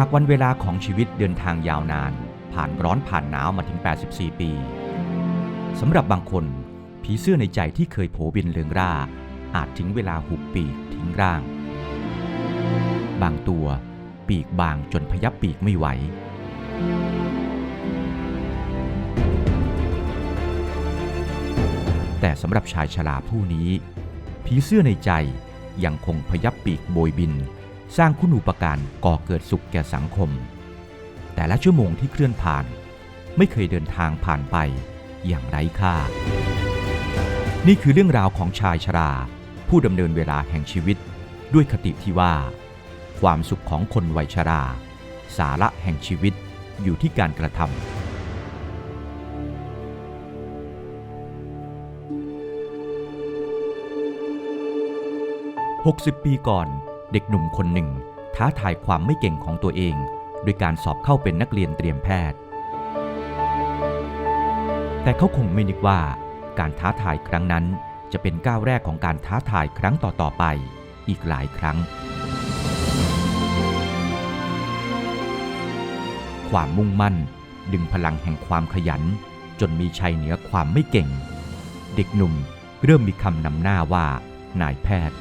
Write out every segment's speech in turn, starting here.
ากวันเวลาของชีวิตเดินทางยาวนาน ผ่านร้อนผ่านหนาวมาถึง 84 ปีสำหรับบางคน ผีเสื้อในใจที่เคยโผบินเลืองร่า อาจถึงเวลาหุบปีกทิ้งร่าง บางตัวปีกบางจนพยับปีกไม่ไหวแต่สำหรับชายชราผู้นี้ ผีเสื้อในใจยังคงพยับปีกโบยบิน สร้างคุณูปการก่อเกิดสุขแก่สังคม แต่ละชั่วโมงที่เคลื่อนผ่าน ไม่เคยเดินทางผ่านไปอย่างไร้ค่า นี่คือเรื่องราวของชายชรา ผู้ดำเนินเวลาแห่งชีวิต ด้วยคติที่ว่า ความสุขของคนวัยชรา สาระแห่งชีวิตอยู่ที่การกระทำ60 ปีก่อน เด็กหนุ่มคนหนึ่ง ท้าทายความไม่เก่งของตัวเองโดยการสอบเข้าเป็นนักเรียนเตรียมแพทย์ แต่เขาคงไม่นึกว่าการท้าทายครั้งนั้นจะเป็นก้าวแรกของการท้าทายครั้งต่อๆไปอีกหลายครั้ง ความมุ่งมั่นดึงพลังแห่งความขยัน จนมีชัยเหนือความไม่เก่ง เด็กหนุ่มเริ่มมีคำนำหน้าว่านายแพทย์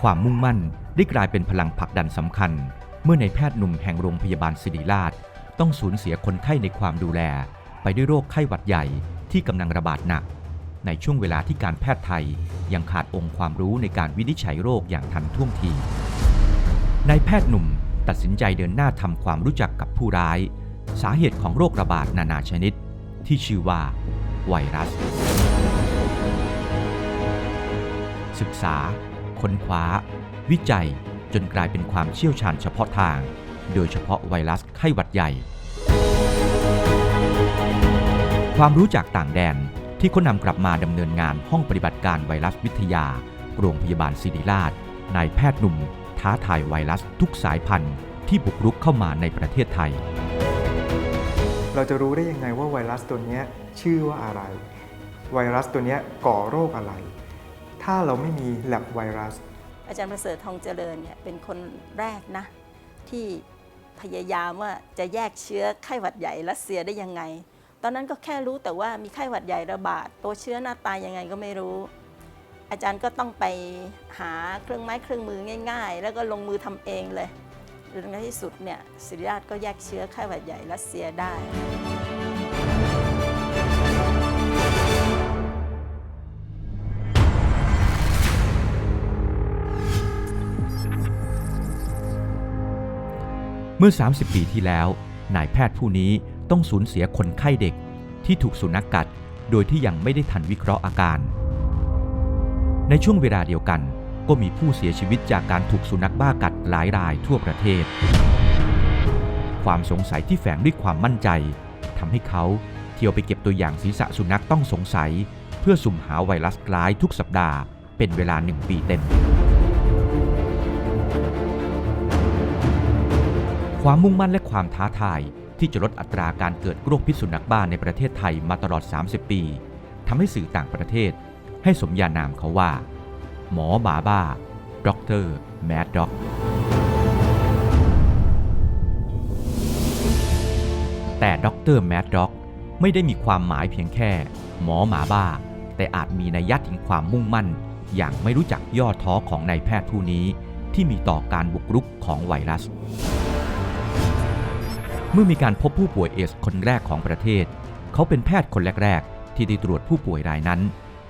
ความมุ่งมั่นได้กลายเป็นพลังผลักดันสำคัญ เมื่อในแพทย์หนุ่มแห่งโรงพยาบาลศิริราช ต้องสูญเสียคนไข้ในความดูแล ไปด้วยโรคไข้หวัดใหญ่ที่กำลังระบาดหนัก ในช่วงเวลาที่การแพทย์ไทย ยังขาดองค์ความรู้ในการวินิจฉัยโรคอย่างทันท่วงทีนายแพทย์หนุ่มตัดสินใจเดินหน้าทำความรู้จักกับผู้ร้าย สาเหตุของโรคระบาดนานาชนิด ที่ชื่อว่าไวรัส ศึกษา ค้นคว้า วิจัยจนกลายเป็นความเชี่ยวชาญเฉพาะทาง โดยเฉพาะไวรัสไข้หวัดใหญ่ ความรู้จากต่างแดนที่เขานำกลับมาดำเนินงานห้องปฏิบัติการไวรัสวิทยา โรงพยาบาลศิริราชนายแพทย์หนุ่ม ท้าทายไวรัสทุกสายพันธุ์ที่บุกรุกเข้ามาในประเทศไทย เราจะรู้ได้ยังไงว่าไวรัสตัวนี้ชื่อว่าอะไร ไวรัสตัวนี้ก่อโรคอะไร ถ้าเราไม่มีแลบไวรัส อาจารย์ประเสริฐทองเจริญเนี่ยเป็นคนแรกนะ ที่พยายามว่าจะแยกเชื้อไข้หวัดใหญ่รัสเซียได้ยังไง ตอนนั้นก็แค่รู้แต่ว่ามีไข้หวัดใหญ่ระบาด ตัวเชื้อหน้าตายยังไงก็ไม่รู้ อาจารย์ก็ต้องไปหาเครื่องไม้เครื่องมือง่าย ๆ แล้วก็ลงมือทำเองเลยจนในที่สุดเนี่ยศิริราชก็แยกเชื้อไข้หวัดใหญ่รัสเซียได้ เมื่อ 30 ปีที่แล้ว นายแพทย์ผู้นี้ต้องสูญเสียคนไข้เด็กที่ถูกสุนัขกกัด โดยที่ยังไม่ได้ทันวิเคราะห์อาการ ในช่วงเวลาเดียวกันก็มีผู้เสียชีวิตจากการถูกสุนัขบ้ากัดหลายรายทั่วประเทศ ความสงสัยที่แฝงด้วยความมั่นใจทำให้เขาเที่ยวไปเก็บตัวอย่างศีรษะสุนัขต้องสงสัย เพื่อสุ่มหาไวรัสร้ายทุกสัปดาห์เป็นเวลาหนึ่งปีเต็ม ความมุ่งมั่นและความท้าทาย ที่จะลดอัตราการเกิดโรคพิษสุนัขบ้าในประเทศไทยมาตลอด 30 ปีทำให้สื่อต่างประเทศ ให้สมญานามเขาว่า หมอหมาบ้าด็อกเตอร์แมดด็อกแต่ด็อกเตอร์แมดด็อกไม่ได้มีความหมายเพียงแค่ หมอหมาบ้า แต่อาจมีนัยยะถึงความมุ่งมั่น อย่างไม่รู้จักย่อท้อของนายแพทย์ผู้นี้ที่มีต่อการบุกรุกของไวรัส เมื่อมีการพบผู้ป่วยเอสคนแรกของประเทศ เขาเป็นแพทย์คนแรก ๆ ที่ได้ตรวจผู้ป่วยรายนั้น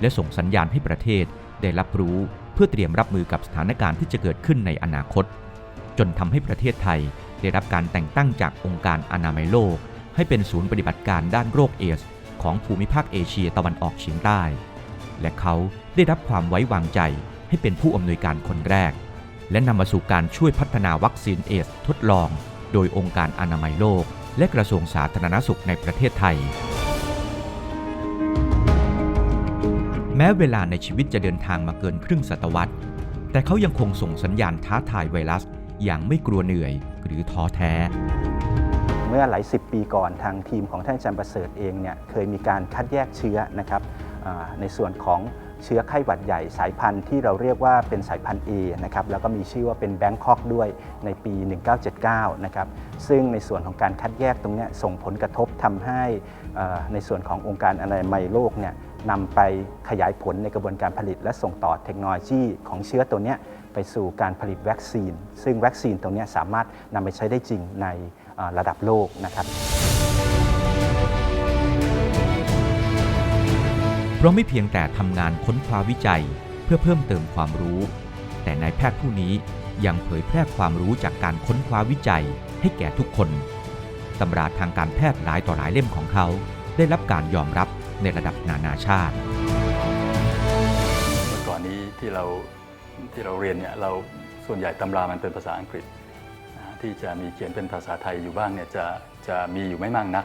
และส่งสัญญาณให้ประเทศได้รับรู้เพื่อเตรียมรับมือกับสถานการณ์ที่จะเกิดขึ้นในอนาคต จนทำให้ประเทศไทยได้รับการแต่งตั้งจากองค์การอนามัยโลก ให้เป็นศูนย์ปฏิบัติการด้านโรคเอส ของภูมิภาคเอเชียตะวันออกเฉียงใต้ และเขาได้รับความไว้วางใจให้เป็นผู้อำนวยการคนแรก และนำมาสู่การช่วยพัฒนาวัคซีนเอส ทดลอง โดยองค์การอนามัยโลก และกระทรวงสาธารณสุขในประเทศไทย แม้เวลาในชีวิตจะเดินทางมาเกินครึ่งศตวรรษ แต่เขายังคงส่งสัญญาณท้าทายไวรัส อย่างไม่กลัวเหนื่อยหรือท้อแท้เมื่อหลายสิบปีก่อนทางทีมของท่านอาจารย์ประเสริฐเองเนี่ยเคยมีการคัดแยกเชื้อนะครับในส่วนของ เชื้อไข้หวัดใหญ่สายพันธุ์ที่เราเรียกว่าเป็นสายพันธุ์ A นะครับแล้วก็มีชื่อว่าเป็นแบงคอกด้วยในปี 1979 นะครับซึ่งในส่วนของการคัดแยกตรงนี้ส่งผลกระทบทำให้ในส่วนขององค์การอนามัยโลกเนี่ยนำไปขยายผลในกระบวนการผลิต และส่งต่อเทคโนโลยีของเชื้อตัวนี้ไปสู่การผลิตวัคซีน ซึ่งวัคซีนตรงนี้สามารถนำไปใช้ได้จริงในระดับโลกนะครับ เพราะไม่เพียงแต่ทำงานค้นคว้าวิจัยเพื่อเพิ่มเติมความรู้ แต่นายแพทย์ผู้นี้ยังเผยแพร่ความรู้จากการค้นคว้าวิจัยให้แก่ทุกคน ตำราทางการแพทย์หลายต่อหลายเล่มของเขา ได้รับการยอมรับในระดับนานาชาติ เมื่อก่อนนี้ที่เราที่เราเรียนเนี่ยเราส่วนใหญ่ตำรามันเป็นภาษาอังกฤษ ที่จะมีเขียนเป็นภาษาไทยอยู่บ้างเนี่ยจะจะมีอยู่ไม่มากนัก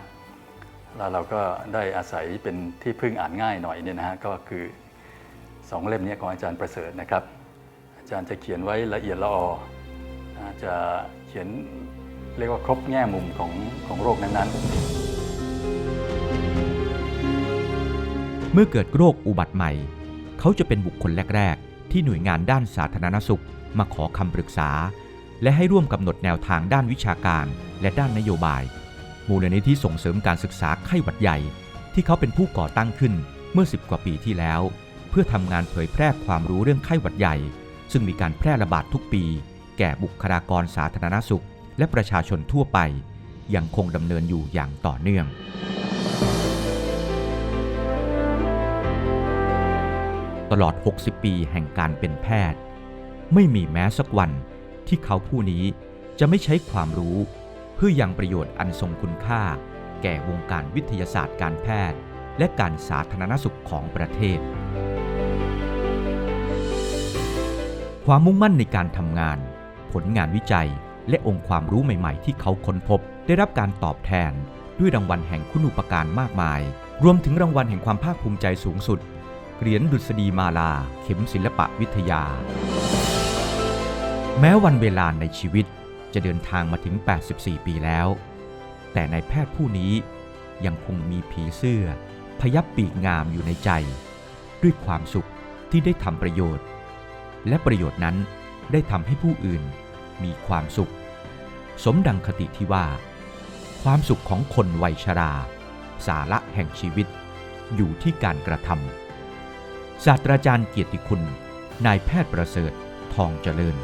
แล้วเราก็ได้อาศัยเป็นที่พึ่งอ่านง่ายหน่อยเนี่ยนะฮะก็คือสองเล่มนี้ของอาจารย์ประเสริฐนะครับ อาจารย์จะเขียนไว้ละเอียดละออจะเขียนเรียกว่าครบแง่มุมของของโรคนั้นๆ เมื่อเกิดโรคอุบัติใหม่ เขาจะเป็นบุคคลแรก ๆ ที่หน่วยงานด้านสาธารณสุข มาขอคำปรึกษา และให้ร่วมกำหนดแนวทางด้านวิชาการ และด้านนโยบาย มูลนิธิส่งเสริมการศึกษาไข้หวัดใหญ่ ที่เขาเป็นผู้ก่อตั้งขึ้นเมื่อ 10 กว่าปีที่แล้ว เพื่อทำงานเผยแพร่ความรู้เรื่องไข้หวัดใหญ่ ซึ่งมีการแพร่ระบาดทุกปี แก่บุคลากรสาธารณสุข และประชาชนทั่วไป ยังคงดำเนินอยู่อย่างต่อเนื่อง ตลอด 60 ปีแห่งการเป็นแพทย์ ไม่มีแม้สักวันที่เขาผู้นี้จะไม่ใช้ความรู้ เพื่อยังประโยชน์อันทรงคุณค่า แก่วงการวิทยาศาสตร์การแพทย์ และการสาธารณสุขของประเทศ ความมุ่งมั่นในการทำงาน ผลงานวิจัย และองค์ความรู้ใหม่ ๆ ที่เขาค้นพบ ได้รับการตอบแทนด้วยรางวัลแห่งคุณูปการมากมาย รวมถึงรางวัลแห่งความภาคภูมิใจสูงสุด เหรียญดุษฎีมาลา เข็มศิลปะวิทยา แม้วันเวลาในชีวิต จะเดินทางมาถึง 84 ปีแล้ว แต่นายแพทย์ผู้นี้ยังคงมีผีเสื้อ พยับปีกงามอยู่ในใจ ด้วยความสุขที่ได้ทำประโยชน์ และประโยชน์นั้นได้ทำให้ผู้อื่นมีความสุข สมดังคติที่ว่า ความสุขของคนวัยชรา สาระแห่งชีวิต อยู่ที่การกระทำศาสตราจารย์เกียรติคุณ นายแพทย์ประเสริฐทองเจริญ